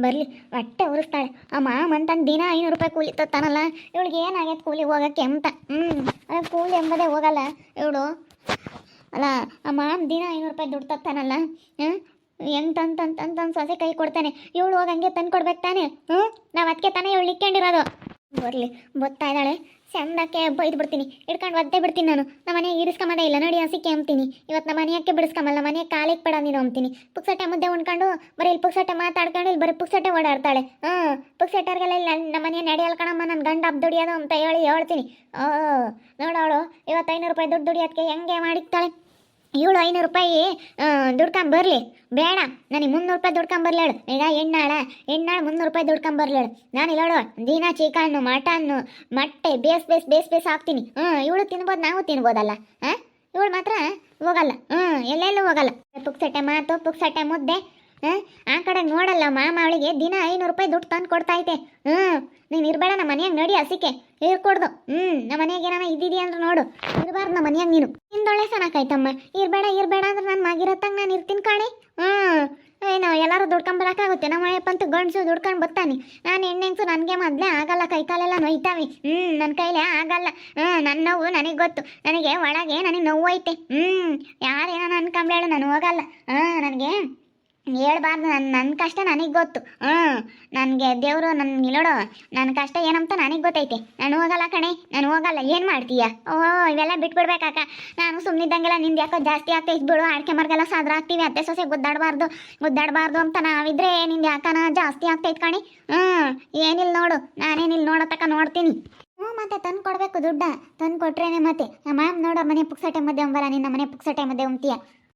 ಬರಲಿ, ಹೊಟ್ಟೆ ಉರಿಸ್ತಾಳೆ. ಆ ಮಾಮಂತಂದು ದಿನ ಐನೂರು ರೂಪಾಯಿ ಕೂಲಿ ತತ್ತಾನಲ್ಲ? ಇವಳಿಗೆ ಏನಾಗೈತೆ ಕೂಲಿ ಹೋಗಕ್ಕೆ ಅಂತ. ಹ್ಞೂ ಅದು ಕೂಲಿ ಎಂಬುದೇ ಹೋಗಲ್ಲ. ಇವಳು, ಅಲ್ಲ ಆ ಮಾಮ ದಿನ ಐನೂರು ರೂಪಾಯಿ ದುಡ್ಡು ತತ್ತಾನಲ್ಲ? ಹಾಂ? ತಂತ ತಂದು ತಂದು ಸೊಸೆ ಕೈ ಕೊಡ್ತಾನೆ. ಇವಳು ಹೋಗಿ ಹಂಗೆ ತಂದು ಕೊಡ್ಬೇಕು ತಾನೆ? ಹ್ಞೂ ನಾವು ಅದಕ್ಕೆ ತಾನೇ ಇವಳು ಇಕ್ಕೊಂಡಿರೋದು. ಬರಲಿ. ಬತ್ತಾ ಇದ್ದಾಳೆ. ಚಂದಕ್ಕೆ ಬೈದು ಬಿಡ್ತೀನಿ. ಇಟ್ಕೊಂಡು ಒದ್ದೆ ಬಿಡ್ತೀನಿ ನಾನು. ನಮ್ಮ ಮನೆಗೆ ಇರಿಸ್ಕೊಂಬದೇ ಇಲ್ಲ. ನೋಡಿ, ಹಸಿಕೆ ಅಂತೀನಿ ಇವತ್ತು ನಮ್ಮ ಮನೆಯಕ್ಕೆ ಬಿಡಿಸ್ಕೊಂಬಲ್ಲ ಮನೆ ಕಾಲಿಗೆ ಪಡ ನೀನು ಅಂತೀನಿ ಪುಕ್ಸಟ್ಟೆ ಮುದ್ದೆ ಉಣ್ಕೊಂಡು ಬರೀ ಇಲ್ಲಿ ಪುಕ್ಸಟ್ಟೆ ಮಾತಾಡ್ಕೊಂಡು ಇಲ್ಲಿ ಬರೀ ಪುಕ್ಸಟ್ಟೆ ಓಡಾಡ್ತಾಳೆ. ಹ್ಞೂ ಪುಕ್ಸಟ್ಟೆಗೆಲ್ಲ ಇಲ್ಲ ನಮ್ಮ ಮನೆ ನಡೆಯಲ್ಲ ಕಣಮ್ಮ ನನ್ನ ಗಂಡ ಹಬ್ಬ ದುಡಿಯೋದು ಅಂತ ಹೇಳಿ ಹೇಳ್ತೀನಿ. ಓ ನೋಡೋಳು ಇವತ್ತು ಐನೂರು ರೂಪಾಯಿ ದುಡ್ಡು ದುಡಿಯೋದಕ್ಕೆ ಹೆಂಗೆ ಮಾಡಿರ್ತಾಳೆ ಇವಳು ಐನೂರು ರೂಪಾಯಿ ದುಡ್ಕೊಂಬರ್ಲಿ. ಬೇಡ, ನನಗೆ ಮುನ್ನೂರು ರೂಪಾಯಿ ದುಡ್ಕೊಂಬರ್ಲೇಳು ಈಗ ಎಣ್ಣಾಳ ಎಣ್ಣಾಳ ಮುನ್ನೂರು ರೂಪಾಯಿ ದುಡ್ಕೊಂಬರ್ಲೇಳು ನಾನು ಇಲ್ಲೋಡು ದಿನ ಚಿಕನ್ನು, ಮಟನ್ನು, ಮೊಟ್ಟೆ, ಬೇಸ್ ಬೇಸ್ ಬೇಸ್ ಬೇಸ್ ಹಾಕ್ತೀನಿ. ಹ್ಞೂ ಇವಳು ತಿನ್ಬೋದು, ನಾವು ತಿನ್ಬೋದಲ್ಲ ಹಾಂ ಇವಳು ಮಾತ್ರ ಹೋಗಲ್ಲ. ಹ್ಞೂ ಎಲ್ಲೆಲ್ಲೂ ಹೋಗಲ್ಲ. ಪುಕ್ಸಟ್ಟೆ ಮಾತು, ಪುಕ್ಸಟ್ಟೆ ಮುದ್ದೆ. ಆ ಕಡೆ ನೋಡಲ್ಲ ಮಾಮ, ಅವಳಿಗೆ ದಿನ ಐನೂರು ರೂಪಾಯಿ ದುಡ್ಡು ತಂದು ಕೊಡ್ತೈತೆ ಹ್ಞೂ ನೀನು ಇರಬೇಡ ನಮ್ಮ ಮನೆಯಾಗ ನಡಿ ಹಸಿಕೆ. ಇರ್ಕೊಡ್ದು. ಹ್ಞೂ ನಮ್ಮ ಮನೆಯಾಗ ಏನಾನ ಇದ್ದಿದ್ಯಾ ಅಂದ್ರೆ ನೋಡು. ಇರಬಾರ್ದು ನಮ್ಮ ಮನೆಯಾಗ ನೀನು. ನಿಂದೊಳ್ಳೆ ಸನಕಾಯ್ತಮ್ಮ ಇರಬೇಡ ಇರಬೇಡ ಅಂದ್ರೆ ನಾನು ಮಗಿರತ್ತಂಗೆ ನಾನು ಇರ್ತೀನಿ ಕಾಣಿ. ಹ್ಞೂ ಏನು ಎಲ್ಲರೂ ದುಡ್ಕೊಂಬರಕ್ಕಾಗುತ್ತೆ ನಮ್ಮ ಅಯ್ಯಪ್ಪಂತೂ ಗಂಡಸು ದುಡ್ಕೊಂಡು ಬರ್ತಾನೆ. ನಾನು ಹೆಣ್ಣೆಂಗ್ಸು ನನಗೆ ಮೊದಲೇ ಆಗಲ್ಲ ಕೈ ಕಾಲೆಲ್ಲ ನೋಯ್ತಾವೆ. ಹ್ಞೂ ನನ್ನ ಕೈಲೇ ಆಗಲ್ಲ. ಹ್ಞೂ ನನ್ನ ನೋವು ನನಗೆ ಗೊತ್ತು. ನನಗೆ ಒಳಗೆ ನನಗೆ ನೋವು ಐತೆ ಹ್ಞೂ ಯಾರೇನೋ ಅನ್ಕೊಂಬೇಳು ನಾನು ಹೋಗಲ್ಲ. ಹಾಂ ನನಗೆ ಹೇಳ್ಬಾರ್ದು. ನನ್ನ ನನ್ನ ಕಷ್ಟ ನನಗೆ ಗೊತ್ತು. ಹ್ಞೂ ನನಗೆ ದೇವರು ನನ್ನ ನಿಲ್ಲೋಡು ನನ್ನ ಕಷ್ಟ ಏನಂತ ನನಗೆ ಗೊತ್ತೈತೆ. ನಾನು ಹೋಗಲ್ಲ ಕಣೆ. ನಾನು ಹೋಗಲ್ಲ. ಏನು ಮಾಡ್ತೀಯ? ಓ ಇವೆಲ್ಲ ಬಿಟ್ಬಿಡ್ಬೇಕಾಕ ನಾನು ಸುಮ್ಮನಿದ್ದಂಗೆಲ್ಲ ನಿಂದು ಯಾಕೋ ಜಾಸ್ತಿ ಆಗ್ತೈತೆ ಬಿಡು. ಆಡ್ಕೆ ಮರ್ಗೆಲ್ಲ ಸಾದ್ರ ಆಗ್ತೀವಿ ಅತ್ತೆ ಸೊಸೆ ಗುದ್ದಾಡಬಾರ್ದು. ಗುದ್ದಾಡಬಾರ್ದು ಅಂತ ನಾವಿದ್ರೆ ನಿಂದು ಯಾಕನ ಜಾಸ್ತಿ ಆಗ್ತೈತೆ ಕಣೆ. ಹ್ಞೂ ಏನಿಲ್ಲ ನೋಡು. ನಾನೇನಿಲ್ಲ ನೋಡೋ ನೋಡ್ತೀನಿ. ಹ್ಞೂ ಮತ್ತೆ ತಂದು ಕೊಡಬೇಕು ದುಡ್ಡ. ತಂದು ಕೊಟ್ರೇನೆ ಮತ್ತೆ. ಮ್ಯಾಮ್ ನೋಡೋ, ಮನೆ ಪುಕ್ಸಟೆ ಮಧ್ಯೆ ಅಂಬಲ್ಲ. ನಿನ್ನ ಮನೆ ಪುಕ್ಸಟೆ ಮಧ್ಯೆ ಉಂತೀಯ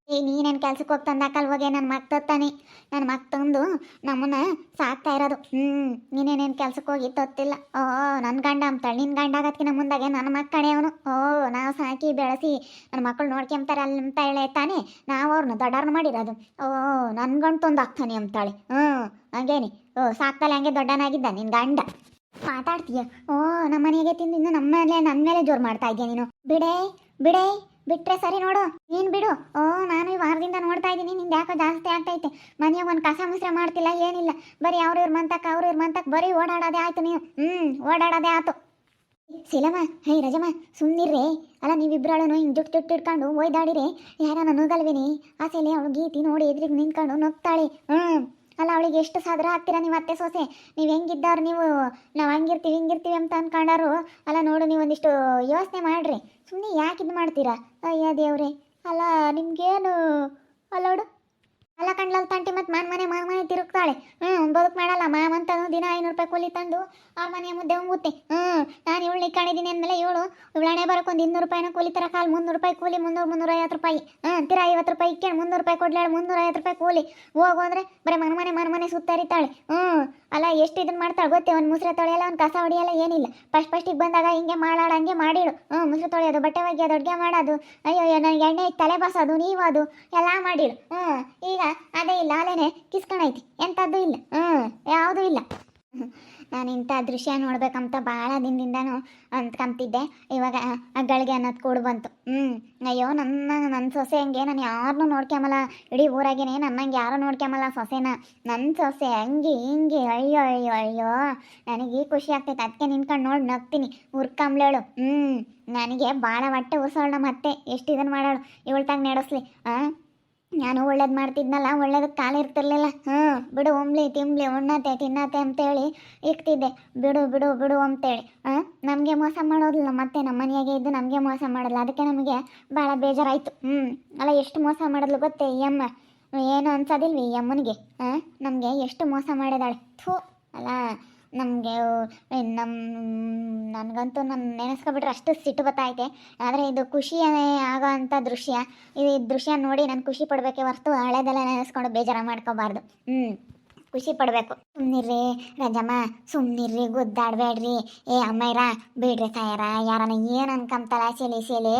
ಏ, ನನ್ನ ಕೆಲ್ಸಕ್ಕೆ ಹೋಗಿ ತಂದಾಕಲ್ ಹೋಗಿ ನನ್ನ ಮಗ ತತ್ತಾನೆ. ನನ್ನ ಮಗ ತಂದು ನಮ್ಮನ್ನ ಸಾಕ್ತಾ ಇರೋದು. ಹ್ಞೂ ನೀನೇನೇನು ಕೆಲ್ಸಕ್ಕೆ ಹೋಗಿ ತತ್ತಿಲ್ಲ? ಓ ನನ್ನ ಗಂಡ ಅಂತಾಳೆ ನಿನ್ನ ಗಂಡ ಆಗೋದ್ಕಿನ್ನ ಮುಂದಾಗೆ ನನ್ನ ಮಗ ಕಣೆ ಅವನು. ಓ, ನಾವು ಸಾಕಿ ಬೆಳೆಸಿ ನನ್ನ ಮಕ್ಕಳು ನೋಡ್ಕೊಂತಾರೆ ಅಲ್ಲಿ ಅಂತ ಹೇಳಿ ತಾನೆ ನಾವು ಅವ್ರನ್ನ ದೊಡ್ಡವ್ರನ್ನ ಮಾಡಿರೋದು. ಓ ನನ್ನ ಗಂಡ ತಂದು ಹಾಕ್ತಾನೆ ಅಂತಾಳೆ ಹ್ಞೂ ಹಂಗೇನಿ. ಓ ಸಾಕ್ತಲ್ಲ ಹಂಗೆ ದೊಡ್ಡನಾಗಿದ್ದ ನಿನ್ನ ಗಂಡ. ಮಾತಾಡ್ತೀಯ? ಓ ನಮ್ಮ ಮನೆಗೆ ತಿಂದು ಇನ್ನು ನಮ್ಮ ಮೇಲೆ ನನ್ನ ಮೇಲೆ ಜೋರು ಮಾಡ್ತಾ ಇದೆಯಾ ನೀನು. ಬಿಡೇ, ಬಿಡೆ. ಬಿಟ್ರೆ ಸರಿ ನೋಡು, ನೀನ್ ಬಿಡು. ಓ, ನಾನು ಈ ವಾರದಿಂದ ನೋಡ್ತಾ ಇದ್ದೀನಿ, ನಿಂದು ಯಾಕೋ ಜಾಸ್ತಿ ಆಗ್ತೈತೆ. ಮನೆಯಾಗ ಒಂದ್ ಕಸ ಮುಸ್ರೆ ಮಾಡ್ತಿಲ್ಲ, ಏನಿಲ್ಲ. ಬರೀ ಅವ್ರ ಇವ್ರ ಮಂತಕ್ಕೆ ಅವ್ರ ಇವ್ರ ಮಂತಕ್ಕೆ ಬರೀ ಓಡಾಡೋದೇ ಆಯ್ತು ನೀವು. ಹ್ಮ್, ಓಡಾಡೋದೇ ಆಯ್ತು. ಸಿಲಮ್ಮ ಹೇ ರಜಮ್ಮ ಸುಮ್ಮನಿರ್ರಿ ಅಲ್ಲ, ನೀವಿಬ್ರಾಳನು ಹಿಂಗೆ ದುಟ್ ಜುಟ್ಟು ಇಟ್ಕೊಂಡು ಒಯ್ದಾಡಿರಿ. ಯಾರನ್ನ ನನಗಲ್ವಿನಿ ಆಸೆಲೆ ಅವಳು ಗೀತಿ ನೋಡಿ ಎದ್ರಿಗೆ ನಿಂತ್ಕೊಂಡು ನಗ್ತಾಳೆ. ಹ್ಞೂ ಅಲ್ಲ, ಅವಳಿಗೆ ಎಷ್ಟು ಸಾದ್ರ ಹಾಕ್ತೀರಾ ನೀವು ಅತ್ತೆ ಸೋಸೆ? ನೀವು ಹೆಂಗಿದ್ದಾರು ನೀವು? ನಾವು ಹಂಗಿರ್ತೀವಿ, ಹಿಂಗಿರ್ತೀವಿ ಅಂತ ಅನ್ಕೊಂಡಾರು, ಅಲ್ಲ ನೋಡು, ನೀವು ಒಂದಿಷ್ಟು ಯೋಚನೆ ಮಾಡ್ರಿ. ಸುಮ್ಮನೆ ಯಾಕೆ ಇದು ಮಾಡ್ತೀರಾ? ಅಯ್ಯ ದೇವ್ರೆ. ಅಲ್ಲ, ನಿಮ್ಗೇನು? ಅಲ್ಲೋಡು ಅಲ್ಲ ಕಣ್ಲಲ್ ತಂಟಿ ಮತ್ತೆ ಮನ್ ಮನೆ ಮನ್ ಮನೆ ತಿರುಗ್ತಾಳೆ. ಬದುಕು ಮಾಡಲ್ಲ ಮಾಮಂತನು ದಿನ ಐನೂರು ರೂಪಾಯಿ ಕೂಲಿ ತಂದು ಆ ಮನೆ ಮುದ್ದೆ ಉಂಗುತ್ತೆ ಹ್ಞೂ ನಾನು ಇವಳು ಇಕ್ಕೊಂಡಿದ್ದೀನಿ ಅಂದಮೇಲೆ ಇವಳು ಇವಳಣೆ ಒಂದು ಇನ್ನೂರು ರೂಪಾಯಿನ ಕೂಲಿ ತರ ಕಾಲು ಮುನ್ನೂರು ರೂಪಾಯಿ ಕೂಲಿ, ಮುನ್ನೂರು ಮುನ್ನೂರ ಐವತ್ತು ರೂಪಾಯಿ. ಹ್ಞೂ ತಿರ ಐವತ್ತು ರೂಪಾಯಿ ಇಕ್ಕೊಂಡು ಮುನ್ನೂರು ರೂಪಾಯಿ ಕೊಡ್ಲಾಳು ಮುನ್ನೂರ ಐವತ್ತು ರೂಪಾಯಿ ಕೂಲಿ. ಹೋಗು ಅಂದರೆ ಬರೀ ಮನೆ ಮನೆ ಮನೆ ಮನೆ ಸುತ್ತರಿತಾಳೆ. ಹ್ಞೂ ಅಲ್ಲ ಎಷ್ಟು ಇದನ್ ಮಾಡ್ತಾಳೆ ಗೊತ್ತೇ, ಒಂದು ಮುಸ್ರೆ ತೊಳೆಯಲ್ಲ, ಒಂದು ಕಸ ಹೊಡಿಯಲ್ಲ, ಏನಿಲ್ಲ. ಫಸ್ಟ್ ಫಸ್ಟಿಗೆ ಬಂದಾಗ ಹಿಂಗೆ ಮಾಡಾಡ ಹಂಗೆ ಮಾಡಿಡು. ಹ್ಞೂ ಮುಸ್ರೆ ತೊಳೆಯೋದು, ಬಟ್ಟೆ ಒಗೆಯೋದು, ಅಡುಗೆ ಮಾಡೋದು. ಅಯ್ಯೋ ನನಗೆ ಎಣ್ಣೆ ತಲೆ ಬಸೋದು ನೀವು ಅದು ಎಲ್ಲ ಮಾಡಿಡು. ಹ್ಞೂ ಈಗ ಅದೇ ಇಲ್ಲ ಅಲ್ಲೇನೆ ಕಿಸ್ಕೊಂಡೈತಿ ಎಂಥದ್ದು ಇಲ್ಲ. ಹ್ಞೂ ಯಾವುದೂ ಇಲ್ಲ. ನಾನು ಇಂಥ ದೃಶ್ಯ ನೋಡ್ಬೇಕಂತ ಭಾಳ ದಿನದಿಂದನೂ ಅಂದ್ಕೊಂತಿದ್ದೆ ಇವಾಗ ಅಗ್ಗಳಿಗೆ ಅನ್ನೋದು ಕೂಡ ಬಂತು. ಹ್ಞೂ ಅಯ್ಯೋ ನನ್ನ ನನ್ನ ಸೊಸೆ ಹಂಗೆ, ನಾನು ಯಾರನ್ನೂ ನೋಡ್ಕೊಂಬಲ್ಲ ಇಡೀ ಊರಾಗೇನೆ ನನ್ನಂಗೆ ಯಾರು ನೋಡ್ಕೊಂಬಲ್ಲ ಸೊಸೆನ. ನನ್ನ ಸೊಸೆ ಹಂಗೆ, ಹಿಂಗೆ, ಅಯ್ಯೋ ಅಯ್ಯೋ ಅಯ್ಯೋ. ನನಗೆ ಖುಷಿ ಆಗ್ತೈತೆ. ಅದಕ್ಕೆ ನಿಂತ್ಕೊಂಡು ನೋಡಿ, ನಗ್ತೀನಿ. ಉರ್ಕಂಬ್ಳೇಳು ಹ್ಞೂ ನನಗೆ ಭಾಳ ಹೊಟ್ಟೆ ನಮ್ಮ ಮತ್ತೆ ಎಷ್ಟು ಇದನ್ನು ಮಾಡೋಳು. ಇವಳ್ತಾಗ ನಡೆಸ್ಲಿ ಹಾಂ ನಾನು ಒಳ್ಳೇದು ಮಾಡ್ತಿದ್ನಲ್ಲ ಒಳ್ಳೇದಕ್ಕೆ ಕಾಲು ಇರ್ತಿರ್ಲಿಲ್ಲ. ಹ್ಞೂ, ಬಿಡು ಉಂಬ್ಲಿ ತಿಂಬ್ಲಿ ಉಣ್ಣತೆ ತಿನ್ನತೆ ಅಂತೇಳಿ ಇಕ್ತಿದ್ದೆ. ಬಿಡು ಬಿಡು ಬಿಡು ಅಂತೇಳಿ. ಹಾಂ ನಮಗೆ ಮೋಸ ಮಾಡೋದಿಲ್ಲ, ಮತ್ತೆ ನಮ್ಮ ಮನೆಯಾಗೆ ಇದ್ದು ನಮಗೆ ಮೋಸ ಮಾಡಲ್ಲ. ಅದಕ್ಕೆ ನಮಗೆ ಭಾಳ ಬೇಜಾರಾಯಿತು. ಹ್ಞೂ, ಅಲ್ಲ ಎಷ್ಟು ಮೋಸ ಮಾಡಿದ್ಲು ಗೊತ್ತೇ ಈ ಅಮ್ಮ? ಏನು ಅನ್ಸೋದಿಲ್ವಿ ಈ ಅಮ್ಮನಿಗೆ? ಹಾಂ ನಮಗೆ ಎಷ್ಟು ಮೋಸ ಮಾಡಿದಾಳೆ? ಥೂ, ಅಲ್ಲ ನಮಗೆ ನಮ್ಮ ನನಗಂತೂ ನನ್ನ ನೆನೆಸ್ಕೊಬಿಟ್ರೆ ಅಷ್ಟು ಸಿಟ್ಟು ಬತ್ತೈತೆ ಆದರೆ ಇದು ಖುಷಿ ಆಗೋ ಅಂಥ ದೃಶ್ಯ. ಈ ದೃಶ್ಯ ನೋಡಿ ನಾನು ಖುಷಿ ಪಡಬೇಕೆ ಹೊರತು ಹಳೆದೆಲ್ಲ ನೆನೆಸ್ಕೊಂಡು ಬೇಜಾರು ಮಾಡ್ಕೋಬಾರ್ದು. ಹ್ಞೂ ಖುಷಿ ಪಡಬೇಕು. ಸುಮ್ಮನಿರ್ರಿ ರಜಮ್ಮ ಸುಮ್ಮನಿರ್ರಿ ಗುದ್ದಾಡಬೇಡ್ರಿ. ಏ ಅಮ್ಮಯ್ರ ಬಿಡ್ರಿ ಸಾಯರ ಯಾರನ್ನ ಏನು ಅನ್ಕಂತಲ್ಲ ಸೇಲಿ ಸೇಲಿ.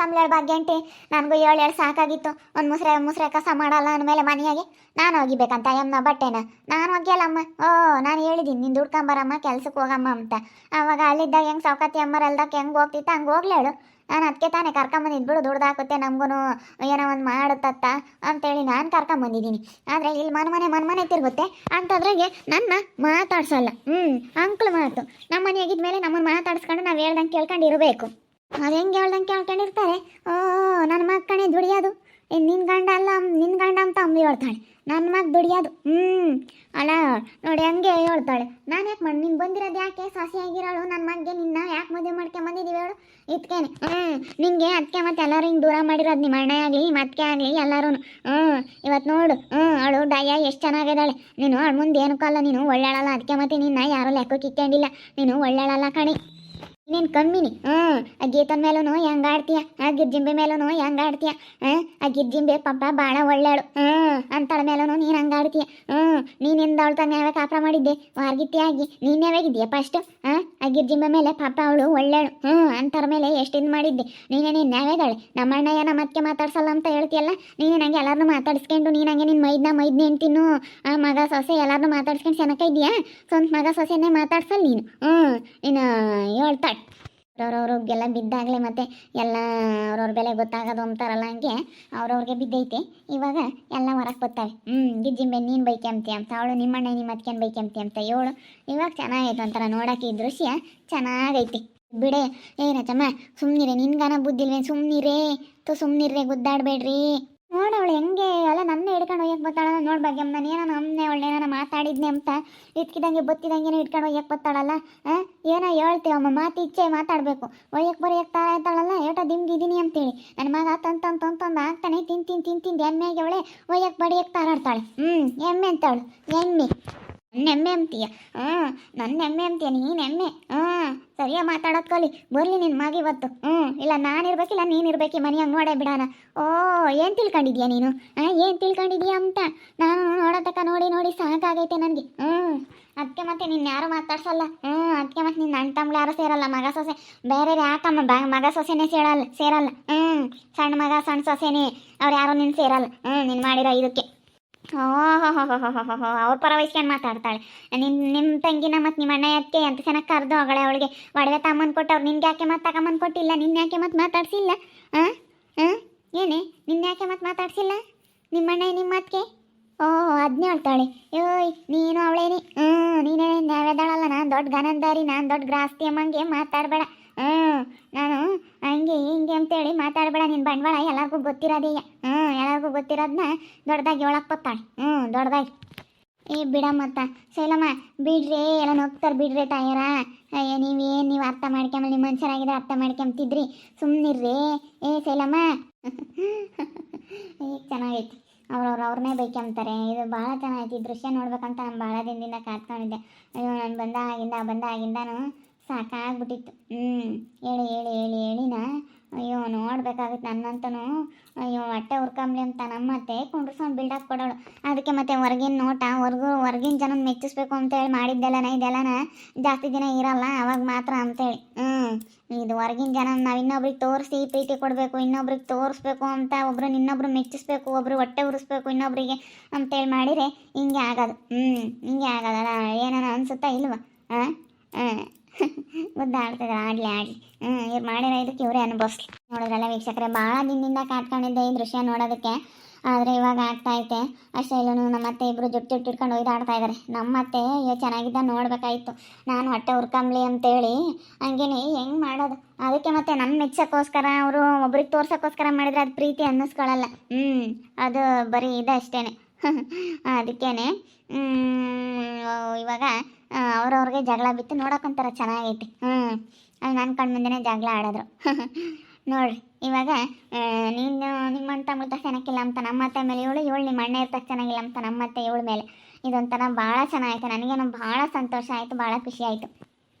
ಕಮ್ಲೇಳ್ ಭಾಗ್ಯಂಟಿ ನನಗೂ ಏಳು ಏಳು ಸಾಕಾಗಿತ್ತು. ಒಂದು ಮುಸ್ರೆ ಮುಸ್ರೆ ಕಸ ಮಾಡಲ್ಲ ಅಂದಮೇಲೆ ಮನೆಯಾಗೆ ನಾನು ಒಗಿಬೇಕಂತ ಎಮ್ಮ ಬಟ್ಟೆನ. ನಾನು ಒಗ್ಯಲ್ಲಮ್ಮ ಓ, ನಾನು ಹೇಳಿದ್ದೀನಿ ನೀನು ದುಡ್ಕೊಂಬರಮ್ಮ ಕೆಲ್ಸಕ್ಕೆ ಹೋಗಮ್ಮ ಅಂತ. ಅವಾಗ ಅಲ್ಲಿದ್ದಾಗ ಹೆಂಗೆ ಸೌಕತಿ ಅಮ್ಮರ ಅಲ್ದಕ್ಕೆ ಹೆಂಗೆ ಹೋಗ್ತಿತ್ತ, ಹಂಗೆ ಹೋಗ್ಲೇಳು ನಾನು ಅದಕ್ಕೆ ತಾನೇ ಕರ್ಕೊಂಬಂದಿದ್ದು ಬಿಡು, ದುಡ್ದು ಹಾಕುತ್ತೆ ನಮಗೂ ಏನೋ ಒಂದು ಮಾಡುತ್ತತ್ತ ಅಂತೇಳಿ ನಾನು ಕರ್ಕೊಂಬಂದಿದ್ದೀನಿ ಆದರೆ ಇಲ್ಲಿ ಮನೆ ಮನೆ ತಿರುಗುತ್ತೆ. ಅಂಥದ್ರಾಗೆ ನನ್ನ ಮಾತಾಡ್ಸಲ್ಲ. ಹ್ಞೂ ಅಂಕ್ಳು ಮಾತು. ನಮ್ಮ ಮನೆಯಾಗಿದ್ಮೇಲೆ ನಮ್ಮನ್ನು ಮಾತಾಡಿಸ್ಕೊಂಡು ನಾವು ಹೇಳ್ದಂಗೆ ಕೇಳ್ಕೊಂಡು ಇರಬೇಕು. ಅದು ಹೆಂಗೆ ಹೇಳ್ದಂಗೆ ಕೇಳ್ಕೊಂಡಿರ್ತಾರೆ ಓ ನನ್ನ ಮಗ ಕಣೆ ದುಡಿಯೋದು. ಏ, ನಿನ್ ಗಂಡ ಅಲ್ಲ ನಿನ್ನ ಗಂಡ ಅಂತ ಅಮ್ಮಿ ಹೇಳ್ತಾಳೆ. ನನ್ನ ಮಗ ದುಡಿಯೋದು. ಹ್ಞೂ ಅಲ್ಲ ನೋಡಿ ಹಂಗೆ ಹೇಳ್ತಾಳೆ. ನಾನು ಯಾಕೆ ಮಾಡಿ ನೀನು ಬಂದಿರೋದು ಯಾಕೆ? ಸಾಸಿ ಆಗಿರೋಳು ನನ್ನ ಮಗ್ಗೆ ನಿನ್ನ ಯಾಕೆ ಮದುವೆ ಮಾಡ್ಕೊಂಬಂದಿದ್ದೀವಿ ಹೇಳು. ಇದ್ಕೇನೆ ಹ್ಞೂ ನಿನಗೆ ಅದಕ್ಕೆ ಮತ್ತೆ ಎಲ್ಲರೂ ಹಿಂಗೆ ದೂರ ಮಾಡಿರೋದು ನಿಮ್ಮ ಅಣ್ಣ ಆಗಲಿ ಮತ್ತೆ ಆಗಲಿ ಎಲ್ಲರೂ ಹ್ಞೂ ಇವತ್ತು ನೋಡು. ಹ್ಞೂ ಅಳು ಡಯ್ಯ ಎಷ್ಟು ಚೆನ್ನಾಗಿದ್ದಾಳೆ. ನೀನು ಅಳು ಮುಂದೆ ಏನಕ್ಕಲ್ಲ ನೀನು ಒಳ್ಳೆಯಳಲ್ಲ ಅದಕ್ಕೆ ಮತ್ತೆ ನಿನ್ನ ಯಾರು ಲೆಕ್ಕಕ್ಕೆ ಇಕ್ಕಂಡಿಲ್ಲ. ನೀನು ಒಳ್ಳೆಯಳಲ್ಲ ಕಣಿ. ನೀನು ಕಮ್ಮಿನಿ ಹ್ಮ್ ಆ ಗೀತನ್ ಮೇಲೂ ಹೆಂಗೆ ಆಡ್ತೀಯ ಆ ಗಿರ್ಜಿಂಬೆ ಮೇಲೂ ಹೆಂಗೆ ಆಡ್ತೀಯ ಆ ಗಿರ್ಜಿಂಬೆ ಪಪ್ಪ ಭಾಳ ಒಳ್ಳೆಯಳು ಹ್ಮ್ ಅಂತಳ ಮೇಲೂ ನೀನ್ ಹಂಗೆ ಆಡ್ತೀಯ ನೀನ್ ನೀನಿಂದ ಅವಳ ತಾನು ಯಾವ ಕಾಪ್ರ ಮಾಡಿದ್ದೆ? ವಾರ್ಗಿತ್ತಿ ಆಗಿ, ನೀನು ಯಾವಾಗಿದ್ದೀಯ ಫಸ್ಟ್ ಹಾಂ ಆ ಗಿರ್ಜಿಂಬೆ ಮೇಲೆ ಪಾಪ ಅವಳು ಒಳ್ಳೆಯಳು ಹ್ಞೂ ಅಂತರ ಮೇಲೆ ಎಷ್ಟು ಮಾಡಿದ್ದೆ. ನೀನೇ ನೀನು ಯಾವ್ಯಾದಾಳೆ ನಮ್ಮ ಅಣ್ಣ ಏನೋ ಮತ್ತೆ ಮಾತಾಡ್ಸಲ್ಲ ಅಂತ ಹೇಳ್ತಿಯಲ್ಲ? ನೀನು ನನಗೆ ಎಲ್ಲರನ್ನೂ ಮಾತಾಡಿಸ್ಕೊಂಡು ನೀನು ಹಂಗೆ ನಿನ್ನ ಮೈದ್ನ ಮೈದ್ನ ಹೆಂಡ್ತೀನು, ಆ ಮಗ ಸೊಸೆ ಎಲ್ಲರನ್ನೂ ಮಾತಾಡ್ಸ್ಕೊಂಡು ಚೆನ್ನಾಗ ಇದೆಯಾ ಮಗ ಸೊಸೆನೇ ಮಾತಾಡ್ಸಲ್ಲ ನೀನು. ಹ್ಞೂ ನೀನು ಹೇಳ್ತಾಳೆ. ಅವ್ರವ್ರಿಗೆಲ್ಲ ಬಿದ್ದಾಗಲೇ ಮತ್ತೆ ಎಲ್ಲ ಅವ್ರವ್ರ ಬೆಲೆ ಗೊತ್ತಾಗೋದು ಅಂತಾರಲ್ಲ ಹಂಗೆ ಅವ್ರವ್ರಿಗೆ ಬಿದ್ದೈತೆ. ಇವಾಗ ಎಲ್ಲ ಹೊರಕ್ಕೆ ಬರ್ತಾವೆ. ಹ್ಞೂ ಗಿಜ್ಜಿಂಬೆ ನೀನು ಅಂತೀಯ ಅಂತ, ಅವಳು ನಿಮ್ಮಣ್ಣ ನಿಮ್ಮ ಅತ್ಕೆನ್ ಬೈಕ್ಯಂತಿ ಅಂತ ಇವಳು ಇವಾಗ ಚೆನ್ನಾಗೈತೆ ಒಂಥರ ನೋಡೋಕೆ ಈ ದೃಶ್ಯ ಚೆನ್ನಾಗೈತಿ. ಬಿಡೆ ಏನಚ್ಚಮ್ಮ ಸುಮ್ಮನಿರೆ ನಿನ್ಗಾನ ಬುದ್ಧಿಲ್ವೇನು ಸುಮ್ಮನಿರೇ ತು ಸುಮ್ಮನಿರ್ರೆ ಗುದ್ದಾಡಬೇಡ್ರಿ. ನೋಡವಳು, ಹೆಂಗೆ? ಅಲ್ಲ, ನನ್ನ ಹಿಡ್ಕೊಂಡು ಹೋಗ್ಯಕ್ಕೆ ಬರ್ತಾಳ ನೋಡ್ ಭಾಗ್ಯಮ್ಮ, ನಾನು ಏನೋ ನಮ್ಮನೆ ಅವಳು ಏನಾರ ಮಾತಾಡಿದ್ನೆ ಅಂತ ಇಟ್ಕಿದಂಗೆ ಬತ್ತಿದಂಗೆ ಹಿಡ್ಕೊಂಡು ಹೋಗ್ಯಕ್ಕೆ ಬರ್ತಾಳಲ್ಲ ಏನೋ ಏನೋ ಹೇಳ್ತೀವಮ್ಮ ಮಾತು ಇಚ್ಛೆ ಮಾತಾಡಬೇಕು. ಒಯ್ಯಕ್ಕೆ ಬರೆಯಕ್ಕೆ ತಾ ಇದ್ದಾಳಲ್ಲ ಏಟ ದಿಮ್ಗಿದ್ದೀನಿ ಅಂತೇಳಿ. ನನ್ನ ಮಗ ತಂತಂತಂತಂದು ತಂತಂದು ಆಗ್ತಾನೆ ತಿಂತೀನಿ ತಿನ್ ತಿನ್ ತಿಂದು ಎಮ್ಮೆಗೆ ಅವಳೆ ಒಯ್ಯಕ್ಕೆ ಬಡಿಯಕ್ಕೆ ತಾರಾಡ್ತಾಳೆ. ಹ್ಞೂ ಎಮ್ಮೆ ಅಂತವಳು ಎಮ್ಮೆ. ನನ್ನ ಎಮ್ಮೆ ಅಂತೀಯ? ಹ್ಞೂ ನನ್ನ ಎಮ್ಮೆ ಅಂತೀಯ? ನೀನು ಎಮ್ಮೆ ಹ್ಞೂ ಸರಿಯಾಗಿ ಮಾತಾಡೋದು ಕಲಿ. ಬರಲಿ ನಿನ್ನ ಮಗ ಇವತ್ತು. ಹ್ಞೂ, ಇಲ್ಲ ನಾನು ಇರ್ಬೇಕಿಲ್ಲ, ನೀನು ಇರ್ಬೇಕು. ಈ ಮನೆಯಾಗ ನೋಡೇ ಬಿಡೋಣ. ಓ, ಏನು ತಿಳ್ಕೊಂಡಿದ್ಯಾ ನೀನು? ಹಾಂ ಏನು ತಿಳ್ಕೊಂಡಿದ್ಯಾ ಅಂತ? ನಾನು ನೋಡೋತಕ್ಕ ನೋಡಿ ನೋಡಿ ಸಾಕಾಗೈತೆ ನನಗೆ. ಹ್ಞೂ ಅದಕ್ಕೆ ಮತ್ತೆ ನಿನ್ನ ಯಾರು ಮಾತಾಡ್ಸಲ್ಲ. ಹ್ಞೂ ಅದಕ್ಕೆ ಮತ್ತೆ ನಿನ್ನ ಅಣ್ಣ ತಮ್ಮಳು ಯಾರು ಸೇರಲ್ಲ, ಮಗ ಸೊಸೆ. ಬೇರೆ ಯಾಕಮ್ಮ ಬ, ಮಗ ಸೊಸೆನೇ ಸೇರಲ್ಲ ಸೇರಲ್ಲ. ಹ್ಞೂ, ಸಣ್ಣ ಮಗ, ಸಣ್ಣ ಸೊಸೆನೇ. ಅವ್ರು ಯಾರು ನಿನ್ನ ಸೇರಲ್ಲ. ಹ್ಞೂ, ನೀನು ಮಾಡಿರೋ ಇದಕ್ಕೆ. ಅವ್ರ ಪರ ವಹಿಸ್ಕೊಂಡು ಮಾತಾಡ್ತಾಳೆ ನಿನ್ನ ನಿಮ್ಮ ತಂಗಿನ ಮತ್ತು ನಿಮ್ಮ ಅಣ್ಣ ಯಾಕೆ ಅಂತ ಚೆನ್ನಾಗಿ ಕರೆದು ಅವಳೆ ಅವಳಿಗೆ ಒಡವೆ ತಮ್ಮನ್ ಕೊಟ್ಟವ್ರು ನಿನ್ಗೆ ಯಾಕೆ ಮತ್ತೆ ತಗೊಂಬಂದು ಕೊಟ್ಟಿಲ್ಲ ನಿನ್ನ ಯಾಕೆ ಮತ್ತೆ ಮಾತಾಡ್ಸಿಲ್ಲ ಹಾಂ ಹಾಂ ಏನೇ ನಿನ್ನ ಯಾಕೆ ಮತ್ತೆ ಮಾತಾಡ್ಸಿಲ್ಲ ನಿಮ್ಮಣ್ಣ ನಿಮ್ಮ ಮಾತಿಗೆ ಓಹ್ ಅದನ್ನೇ ಹೇಳ್ತಾಳೆ ಯೋಯ್ ನೀನು ಅವಳೇನಿ ಹ್ಞೂ ನೀನೇ ನಾವೆದಾಳಲ್ಲ ನಾನು ದೊಡ್ಡ ಗನಂದಾರಿ ನಾನು ದೊಡ್ಡ ಗ್ರಾಸ್ತಿ ಅಮ್ಮಂಗೆ ಮಾತಾಡಬೇಡ ಹ್ಞೂ ನಾನು ಹಂಗೆ ಹಿಂಗೆ ಅಂತೇಳಿ ಮಾತಾಡಬೇಡ ನಿನ್ನ ಬಂಡವಾಳ ಎಲ್ಲರಿಗೂ ಗೊತ್ತಿರೋದೀಯ ಎಲ್ಲರಿಗೂ ಗೊತ್ತಿರೋದನ್ನ ದೊಡ್ಡದಾಗಿ ಒಳಗೆ ಬತ್ತಾಳೆ. ಹ್ಞೂ ದೊಡ್ಡದಾಗಿ. ಏ, ಬಿಡಮ್ಮತ್ತ, ಶೈಲಮ್ಮ, ಬಿಡ್ರಿ ಎಲ್ಲ ಹೋಗ್ತಾರೆ ಬಿಡ್ರಿ ತಾಯರ. ಅಯ್ಯ ನೀವೇನು, ನೀವು ಅರ್ಥ ಮಾಡ್ಕೊಂಬ ನಿಮ್ಮ ಮನುಷ್ಯರಾಗಿದ್ರೆ ಅರ್ಥ ಮಾಡ್ಕೊಂತಿದ್ರಿ ಸುಮ್ಮನಿರ್ರಿ ಏ, ಶೈಲಮ್ಮ. ಈಗ ಚೆನ್ನಾಗೈತಿ. ಅವ್ರವ್ರು ಅವ್ರನ್ನೇ ಬೈಕೊಂತಾರೆ ಇದು ಭಾಳ ಚೆನ್ನಾಗೈತಿ. ದೃಶ್ಯ ನೋಡ್ಬೇಕಂತ ನಾನು ಭಾಳ ದಿನದಿಂದ ಕಾತ್ಕೊಂಡಿದ್ದೆ ಅಯ್ಯೋ, ನಾನು ಬಂದ ಆಗಿಂದ, ಬಂದ ಸಾಕಾಗ್ಬಿಟ್ಟಿತ್ತು. ಹ್ಞೂ ಹೇಳಿ ಹೇಳಿ ಹೇಳಿ, ಹೇಳಿನ ಅಯ್ಯೋ, ನೋಡ್ಬೇಕಾಗುತ್ತೆ ನನ್ನಂತನೂ. ಅಯ್ಯೋ, ಹೊಟ್ಟೆ ಹುರ್ಕೊಂಬ್ಲಿ ಅಂತ ನಮ್ಮತ್ತೆ ಕುಂಡ್ರಸ್ಕೊಂಡು ಬಿಲ್ಡಪ್ ಕೊಡೋಳು. ಅದಕ್ಕೆ ಮತ್ತೆ ಹೊರಗಿನ ನೋಟ, ಹೊರ್ಗು, ಹೊರಗಿನ ಜನ ಮೆಚ್ಚಿಸ್ಬೇಕು ಅಂತೇಳಿ ಮಾಡಿದ್ದೆಲ್ಲನ, ಇದೆಲ್ಲನ ಜಾಸ್ತಿ ದಿನ ಇರಲ್ಲ, ಅವಾಗ ಮಾತ್ರ ಅಂತೇಳಿ. ಹ್ಞೂ ಇದು ಹೊರಗಿನ ಜನ ನಾವು ಇನ್ನೊಬ್ರಿಗೆ ತೋರಿಸಿ ಪ್ರೀತಿ ಕೊಡಬೇಕು, ಇನ್ನೊಬ್ರಿಗೆ ತೋರಿಸ್ಬೇಕು ಅಂತ ಒಬ್ರು ಇನ್ನೊಬ್ರು ಮೆಚ್ಚಿಸ್ಬೇಕು, ಒಬ್ರು ಹೊಟ್ಟೆ ಉರಿಸ್ಬೇಕು ಇನ್ನೊಬ್ರಿಗೆ ಅಂತೇಳಿ ಮಾಡಿದರೆ ಹಿಂಗೆ ಆಗೋದು. ಹ್ಞೂ ಹಿಂಗೆ ಆಗೋದಲ್ಲ, ಏನಾನ ಅನ್ಸುತ್ತಾ ಇಲ್ವಾ? ಹಾಂ ಹಾಂ. ಮುದ್ದಾಡ್ತಿದ್ರೆ ಆಡ್ಲಿ ಆಡ್ಲಿ. ಹ್ಞೂ ಇವ್ರು ಮಾಡಿರೋ ಇದಕ್ಕೆ ಇವರೇ ಅನುಭವಿಸ್ಲಿ. ನೋಡಿದ್ರಲ್ಲ ವೀಕ್ಷಕರೆ ಭಾಳ ದಿನದಿಂದ ಕಾಟ್ಕೊಂಡಿದ್ದೆ ಈ ದೃಶ್ಯ ನೋಡೋದಕ್ಕೆ. ಆದರೆ ಇವಾಗ ಆಗ್ತಾ ಐತೆ. ಅಷ್ಟೇ ಇಲ್ಲೂ ನಮ್ಮ ಅತ್ತೆ ಇಬ್ಬರು ಜುಟ್ಟು ಇಟ್ಕೊಂಡು ಒಯ್ದಾಡ್ತಾ ಇದ್ದಾರೆ ನಮ್ಮ ಅತ್ತೆ ಅಯ್ಯೋ, ಚೆನ್ನಾಗಿದ್ದ ನೋಡ್ಬೇಕಾಯ್ತು. ನಾನು ಹೊಟ್ಟೆ ಹುರ್ಕಂಬ್ಲಿ ಅಂತೇಳಿ, ಹಂಗೇನೆ, ಹೆಂಗೆ ಮಾಡೋದು? ಅದಕ್ಕೆ ಮತ್ತೆ ನಮ್ಮ ಮೆಚ್ಚಕ್ಕೋಸ್ಕರ ಅವರು ಒಬ್ರಿಗೆ ತೋರ್ಸೋಕ್ಕೋಸ್ಕರ ಮಾಡಿದ್ರೆ ಅದು ಪ್ರೀತಿ ಅನ್ನಿಸ್ಕೊಳ್ಳಲ್ಲ ಹ್ಞೂ ಅದು ಬರೀ ಇದೆ ಅದಕ್ಕೇನೆ ಇವಾಗ ಅವ್ರವ್ರಿಗೆ ಜಗಳ ಬಿತ್ತು ನೋಡೋಕ್ಕಂತಾರ ಚೆನ್ನಾಗೈತಿ. ಹ್ಞೂ ಅಲ್ಲಿ ನನ್ನ ಮುಂದೆನೇ ಜಗಳ ಆಡಿದ್ರು. ನೋಡ್ರಿ, ಇವಾಗ ನೀನು ನಿಮ್ಮಂತ ಅಣ್ಣ ತಮ್ಮ ಚೆನ್ನಾಗಿಲ್ಲ ಅಂತ ನಮ್ಮ ಅತ್ತೆ ಮೇಲೆ ಇವಳು ಇವಳು ನಿಮ್ಮ ಅಣ್ಣ ಇರ್ತಕ್ಕೆ ಚೆನ್ನಾಗಿಲ್ಲ ಅಂತ ನಮ್ಮ ಅತ್ತೆ ಇವಳ ಮೇಲೆ. ಇದೊಂಥರ ಭಾಳ ಚೆನ್ನಾಗಿತ್ತು ನನಗೇನು ಭಾಳ ಸಂತೋಷ ಆಯಿತು, ಭಾಳ ಖುಷಿ ಆಯಿತು.